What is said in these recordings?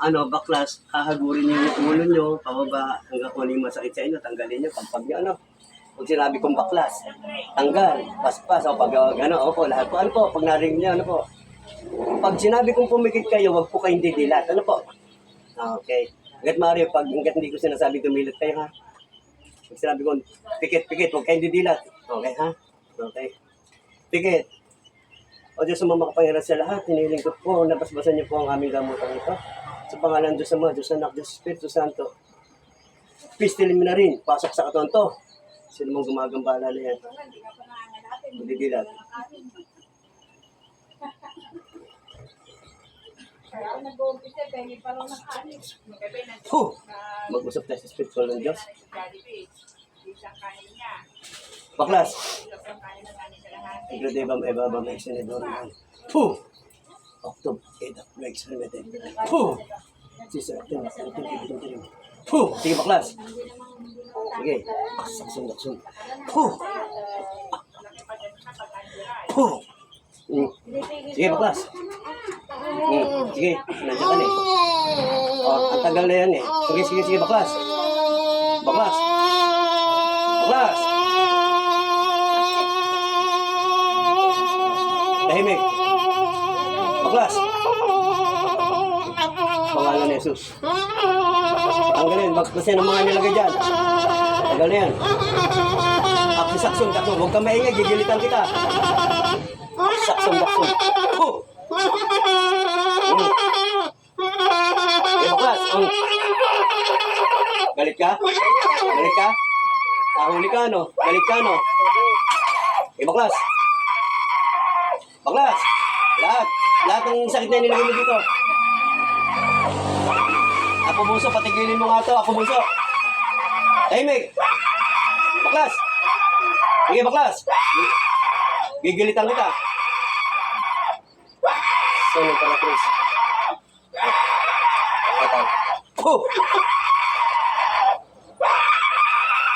ano, baklas, hahagurin niyo yung ulo niyo, pababa, hanggang kung ano yung masakit sa inyo, tanggalin niyo, pampag niyo, ano. Pag sinabi kong baklas, tanggal, paspas, o pag, ano, opo, lahat po, ano po, pag narinig niyo, ano po. Pag sinabi kong pumikit kayo, wag po kayong didilat, ano po. Ah, Okay. Hanggat maaari, pag hanggat hindi ko sinasabi dumilat kayo, ha. Pag sinabi ko, pikit, pikit, huwag kayong didilat. Okay, ha? Okay. Pikit. O Diyos, mga makapangyarihan sa lahat, hinihiling ko po, napasbasan niyo po ang aming gamutan ito. Sa pangalan Diyos Ama, Diyos Anak, Diyos Espiritu Santo. Pistilin mo na rin, pasok sa katawan to. Sino mong gumagambala na yan? Nakain. Huh! Mag-usap tayo sa Espiritu ng Diyos. Baklas! Igro ba may baba may edap, may experimete. Puh! Sisa, ito, ito, ito, ito, ito. Puh! Sige, baklas! Sige. Saksong, saksong. Puh! Puh! Mm. Sige, baklas. Mm. Sige, nandiyan ka na eh. Oh, ang tagal na yan eh. Sige, sige, sige, baklas. Baklas. Baklas. Tahimik. Baklas. Pangalan ni Jesus. Tanggalin, magpasin ang mga nilagay dyan. Tagal na yan. Aksi saksong, saksong. Huwag kang maingay, gigilitan kita. Saksong, saksong. Huh! Mm. Ang... Galit ka? Galit ka? Nahuli ka, no? Galit ka, no? Eh, baklas. Baklas. Lahat. Lahat ng sakit na nilagay mo dito. Ako buso, patigilin mo nga to. Ako buso. Tahimik. Baklas. Sige, baklas. Gigilitan kita. Sino para, Chris? Ito. Puh!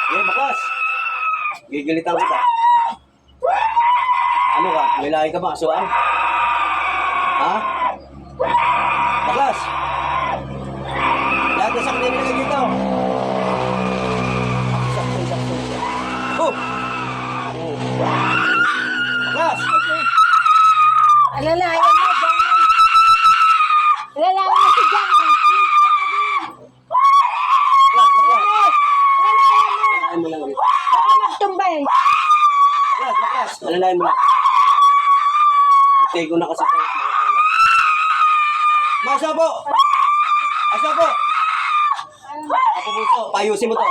Sige, baklas. Gigilitan kita. Ano ka? May lahi ka ba? Kasuan? Ha? Baklas! Lahat Alalayan mo, John. Alalayan mo si John. Alalayan mo. Lang ulit. Baka magtumbay. Baklas, baklas. Alalayan mo lang. Antay ko na kasi tayo. Masa po! Asa po! Ako puso, payusin mo to.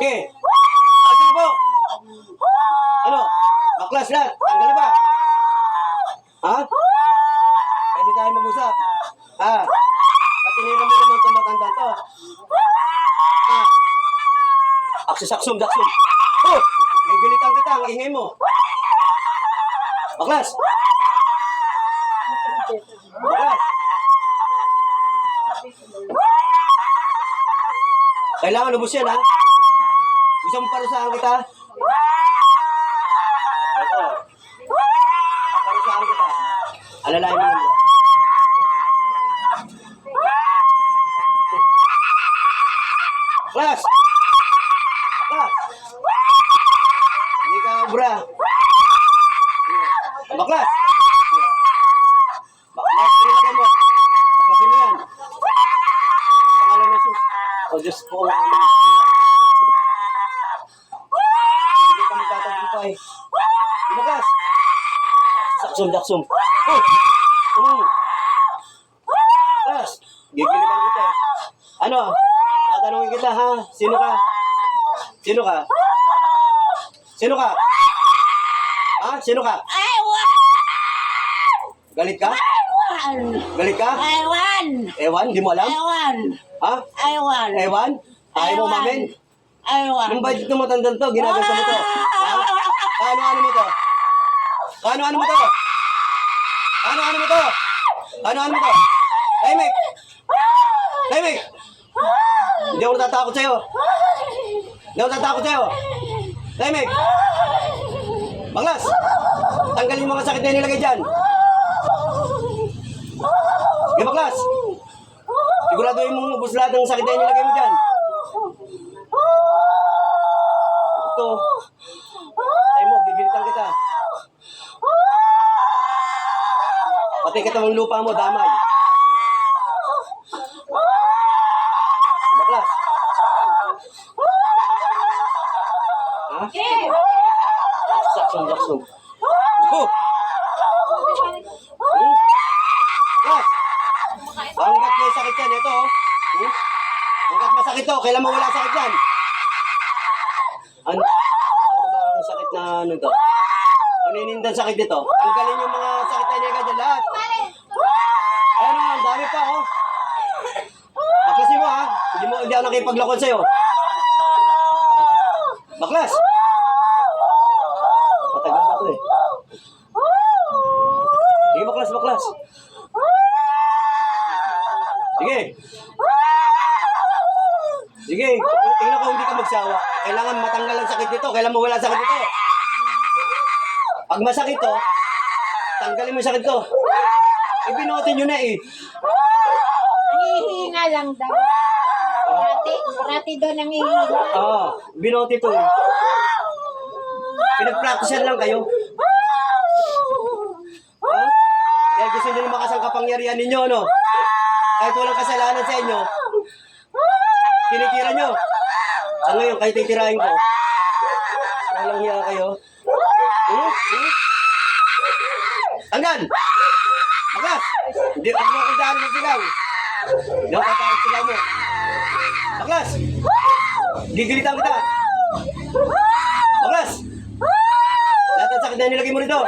Sige. Asa po! Ano? Baklas lahat. Tanggal ba? Ha? Tayo mag-usap. Ha? Patinira mo naman itong matanda to. Ha? Aksisaksom, daksum. Oh! May gilitan kita, ang ingay mo. Baklas! Baklas! Kailangan lubos yan, ha? Mo parusahan kita? Ito. Parusahan kita. Alalayan mo naman. Baklas! Baklas! Hindi ka obra. Baklas! Baklas, mo. Bakasin mo yan. Pangalan ng Jesus. O Diyos po. ang aming Hindi ka magtatagumpay. Baklas! Saksum, daksum. Oh! Mm. Baklas! Gigilitan kita. eh. Ano? Tatanungin kita ha? Sino ka? Sino ka? Sino ka? Ha? Sino ka? Ewan! Galit ka? Ewan! Galit ka? Ewan! Ewan? Di mo alam? Ewan! Ha? Ewan! Ewan? Ayaw mo mamin? Ewan! Anong bait ng matandang to? Ginagawa mo to? Ha? Ano-ano mo to? Ano-ano mo to? Ano-ano mo to? Ano-ano mo to? Tahimik! Tahimik! Hindi ako natatakot sa'yo. Hindi ako natatakot sa'yo. Tahimik! Banglas! Tanggalin mo mga sakit na nilagay dyan. Di baklas? Siguraduhin mo ubus lahat ng sakit na inilagay mo dyan. Ito. Ay mo, gigilitan kita. Pati kita ng lupa mo, damay. Di baklas? Ha? Saksong, saksong. Oh! Hmm? Baklas! Hanggat may sakit yan, ito. oh. Hmm? Hanggat masakit to, kailan mawala sakit yan? Ano, ano ba ang sakit na ano to? Ano yung sakit dito? Tanggalin yung mga sakit na iniga dyan lahat. Ayun na, ang dami pa, oh. Baklasin mo, ha? Hindi mo, hindi ako nakipaglakon sa'yo. Baklas! Matagal na to, eh. Sige, baklas, baklas. Sige. Sige, tingnan ko hindi ka magsawa. Kailangan matanggal ang sakit dito. Kailangan mawala ang sakit dito. Pag masakit to, tanggalin mo yung sakit to. Ibinotin nyo na eh. Nangihinga lang daw. Parati, parati doon nangihinga. Oo, oh, binote to eh. Pinag-practicean lang kayo. Ha? Kaya gusto nyo lumakas ang kapangyarihan ninyo, no? Kahit walang kasalanan sa inyo, tinitira nyo. Sa ngayon, kahit titirahin ko, walang hiya kayo. Hmm? Hmm? Tanggal! Bakas! Hindi ako makakandaan ng sigaw. Hindi ako kakakit sigaw mo. Baklas! Gigilitan kita! Baklas! Lahat ng sakit na nilagay mo rito.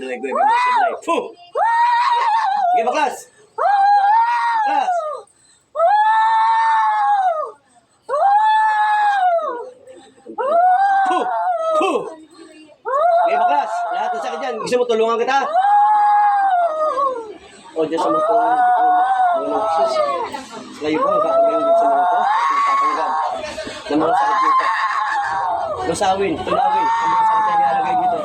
Adoy, gue, gue, gue, Fuh! Sige, baklas! Baklas! Fuh! Sige, baklas! Lahat ng sakit dyan. Gusto mo tulungan kita? O, dyan sa mga po. Layo ba? Kakagayon dyan sa mga po. Tatanggal. Ng mga sakit dito. Lusawin, tulawin. Ang mga sakit na nilalagay dito.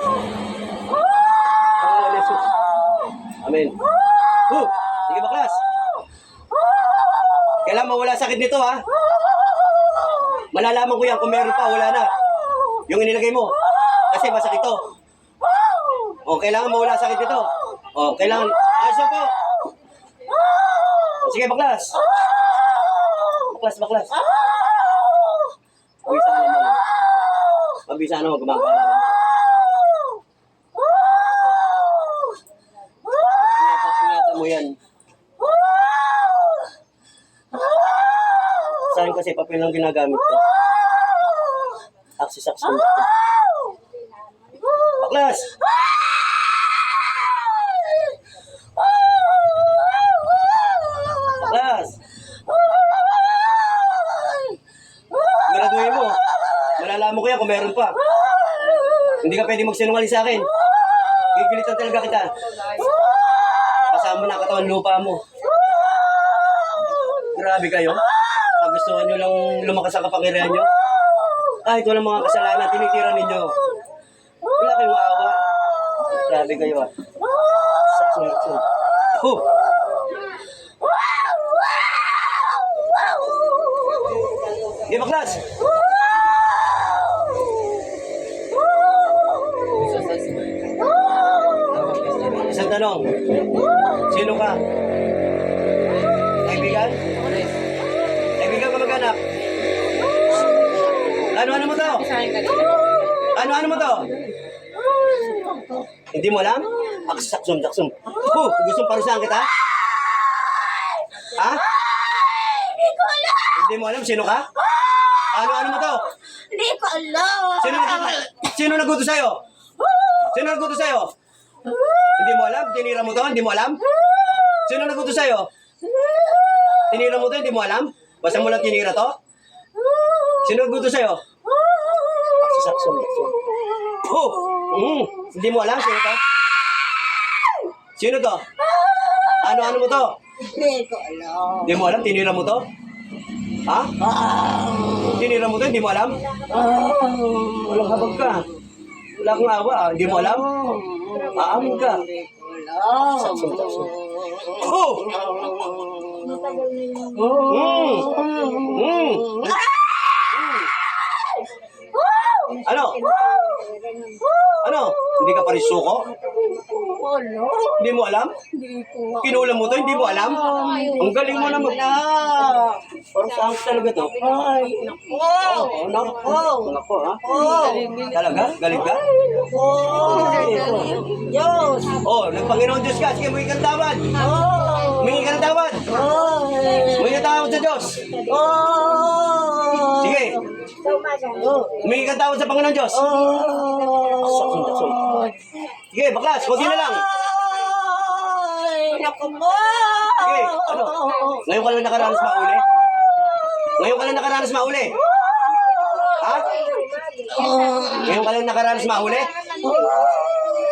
Pangalan ni Jesus. Amen. Oh, sige baklas. Kailangan mawala sakit nito ha. Malalaman ko yan kung meron pa, wala na. Yung inilagay mo. Kasi masakit to. O, kailangan mawala sakit nito. O, kailangan. Ayos na po. Sige, baklas. Baklas, baklas. Mabisa na naman. Mabisa na naman gumagana. Ingatan, ingatan mo yan. Sa papel lang ginagamit ko. Aksi-aksi. Baklas! Baklas! Graduhin mo. Malalaman ko yan kung meron pa. Hindi ka pwede magsinungaling sa akin. Gigilitan talaga kita. Kasama na katawan lupa mo. Grabe kayo. Kagustuhan nyo lang lumakas ang kapangyarihan nyo. Kahit walang mga kasalanan, tinitira ninyo. Wala kayong awa. Grabe kayo ah. Saksun. Huh! Di ba, class? Isang tanong. Sino ka? Mag-anak? Ano-ano mo to? Ano-ano mo to? Hindi mo alam? Aksaksum, saksum. Oh, gusto mong parusahan kita? Ha? Hindi mo alam sino ka? Ano-ano mo to? Hindi ko alam. Sino nagkuto? Sino nagkuto sa'yo? Sino nagkuto sa'yo? Hindi mo alam? Tinira mo to? Hindi mo alam? Sino nagkuto sa'yo? Tinira mo to? Hindi mo alam? Basta mo lang tinira to? Sino nagkuto sa'yo? Saksum, saksum. Oh! Mm, hindi mo alam sino to? Sino to? Ano-ano mo to? Hindi ko alam. Hindi mo alam? Tinira mo to? Ha? Tinira mo to? Hindi mo alam? Walang habag ka. Wala kang awa. ah. Hindi mo alam? Aamin ka. Saksong, saksong. Oh! Mm. Mm. Ano? Ano? Hindi ka pa rin suko? Wala. Hindi mo alam? Hindi ko. Kinulam mo to, hindi mo alam? Ang galing mo naman. Parang sangks talaga to. Ay, naku. Oo, nako. Nako, ha? Talaga? Galing ka? Diyos. Oh, ng Panginoon Diyos ka. Sige, humingi ka ng tawad. Oh. Humingi ka ng tawad. Humingi ka ng tawad sa. Sige, humingi ka tawad sa Panginoon Diyos. Saksong, saksong. Sige, baklas, kunti na lang. Naku po. Sige, ano? Ngayon ka lang nakaranas mauli? Ngayon ka lang nakaranas mauli? Ha? Ngayon ka lang nakaranas mauli?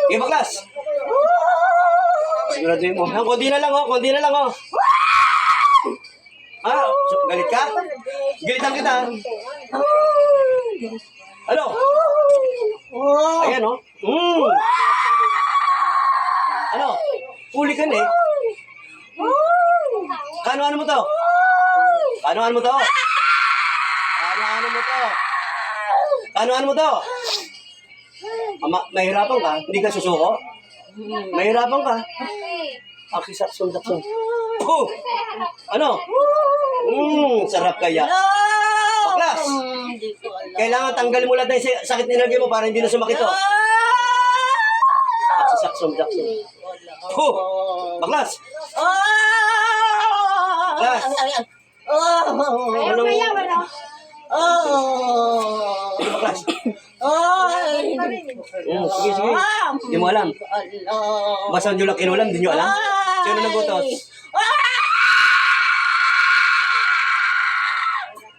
Sige, baklas. Siguraduhin mo. Ang konti na lang, oh. Konti na lang, oh. Ha? So, galit ka? Galitan kita. Ano? Ayan, oh. Mm. Ano? Huli ka na eh. Kano-ano mo to? Kano-ano mo to? Kano-ano mo to? Kano-ano mo to? Ama, mahirapan ka? Hindi ka susuko? Mahirapan ka? Aki, sakson, sakson. Oh! Ano? Mmm, sarap kaya. Baklas! Hindi ko alam. Kailangan tanggalin mo lahat ng si- sakit nilagay mo para hindi na sumakit to. Aki, sakson, sakson. Oh! Baklas! Baklas! Anong... Sige, baklas. Mm, sige, sige. Hindi mo alam. Basta nyo lang kinulam, hindi nyo alam. Sino nagutos?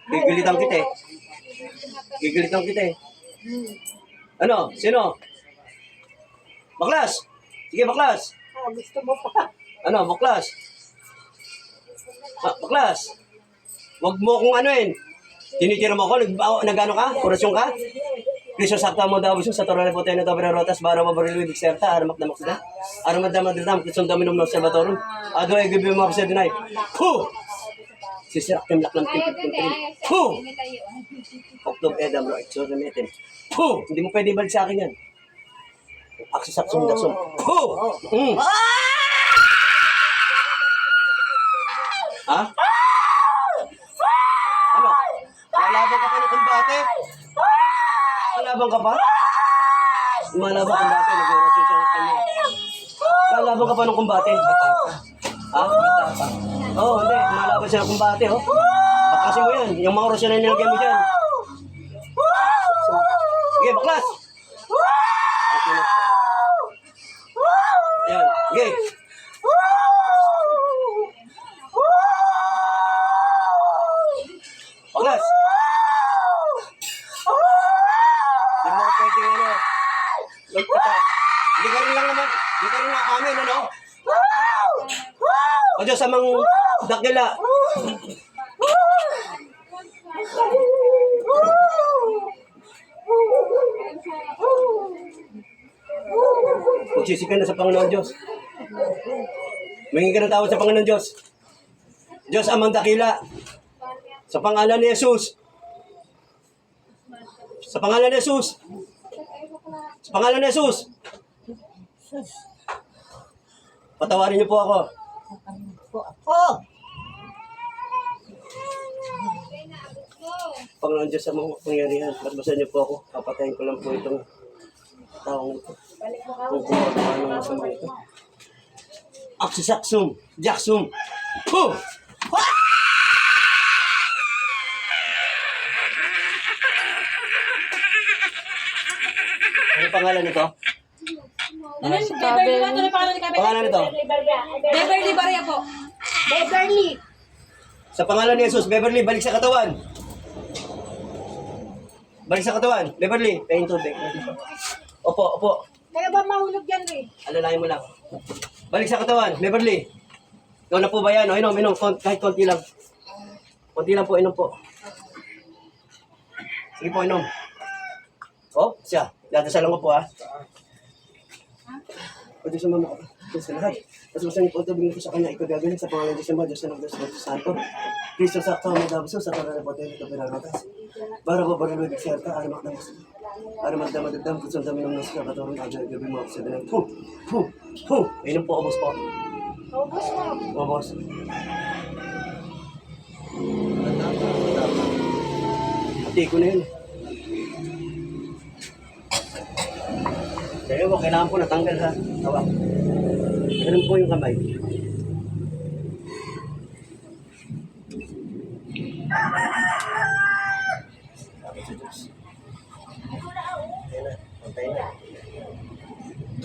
Gigilitan kita eh. Gigilitan kita eh. Ano? Sino? Baklas! Sige, baklas! Gusto mo pa? Ano, baklas? Ah, baklas! Huwag mo kung ano yun. Tinitira mo ako, nag, nag ano ka? Kurasyon ka? Kristo sakta mo daw sa torre po tayo na dobre rotas para mabaril with serta aramak na maksida. Aramat na madridam kitson dami ng observatorum. Ado ay gabi mo sa dinay. Sisirak timlak ng timpit ng timpit. Hu! Oktob edam ro ikso na metin. Hu! Hindi mo pwede balik sa akin yan. Aksis aksong daksong. Hu! Mm. Ha? Ano? Lalaban ka pa ng kumbate? Lalaban ka pa? Lumalaban ka kumbate, nag-orasyon siya ng kanya. Lalaban ka pa ng kumbate? Ha? Oo, oh, hindi. Lumalaban siya ng kumbate, oh. Bakasin mo yan. Yung mga orasyon na nilagyan mo dyan. Sige, baklas! Okay na po. Yan. Sige. Baklas! Hindi mo pwedeng ano. Magpata. Hindi ka rin lang naman. Hindi ka rin lang amin, ano? O Diyos, sa mga dakila. Magsisi ka na sa Panginoon Diyos. Mingin ka ng tawad sa Panginoon Diyos. Diyos amang dakila. Sa pangalan ni Jesus. Sa pangalan ni Jesus. Sa pangalan ni Jesus. Patawarin niyo po ako. Oh! Panginoon Diyos sa mga pangyarihan. Batbasan niyo po ako. Papatayin ko lang po itong taong ito. Ito. Aksisaksum. Jaksum. Puh! Ano pangalan nito? Ano yun? Beverly ba? Ano pangalan ni Kabe? Pangalan nito? Beverly Baria po. Beverly! Sa pangalan ni Jesus, Beverly, balik sa katawan. Balik sa katawan. Beverly, pahin tubig. Opo, opo. Kaya ba mahulog yan eh? Alalahin mo lang. Balik sa katawan. Beverly. Ikaw na po ba yan? O, inom, inom. Kahit konti lang. Konti lang po, inom po. Sige po, inom. O, siya. Dadasalan ko po, ha? O, di sumama ka. Ito sa lahat. Mas masang ipagtabing ko sa kanya, ikagagaling sa pangalan ng Diyos Ama, Diyos ng Diyos, Diyos Santo. Kristo sa akta, madabaso, sa karana po tayo, ito pinagatas. Para ba ba rin magsiserta, para makdamas. Para magdamadagdam, kung saan dami ng nasa katorong aja, gabi mo sa dalang. Puh! Puh! Puh! Inom po, obos po. Ubus mo. Obos. Hati ko na yun. Kaya mo, kailangan po natanggal ha. Tawa. Ganun po yung kamay. Salamat sa Diyos. Pantay na. Pantay na.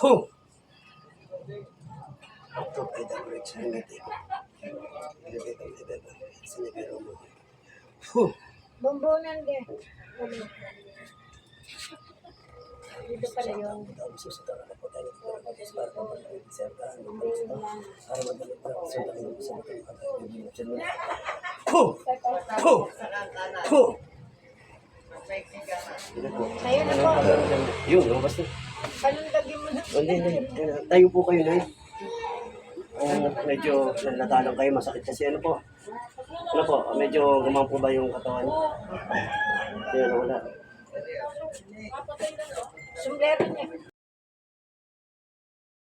katarawatas. Bara ba bara luwi bisanta ara mo tawag sa. Ara madali pa. Sunda ko sa katarawatas. Puh! Puh! Puh! Tayo na po. Yun, lumabas na. Hindi. Tayo po kayo na Kung medyo natalang kayo, masakit kasi ano po. Ano po, medyo gumang po ba yung katawan? Hindi, wala. Sombrero niya.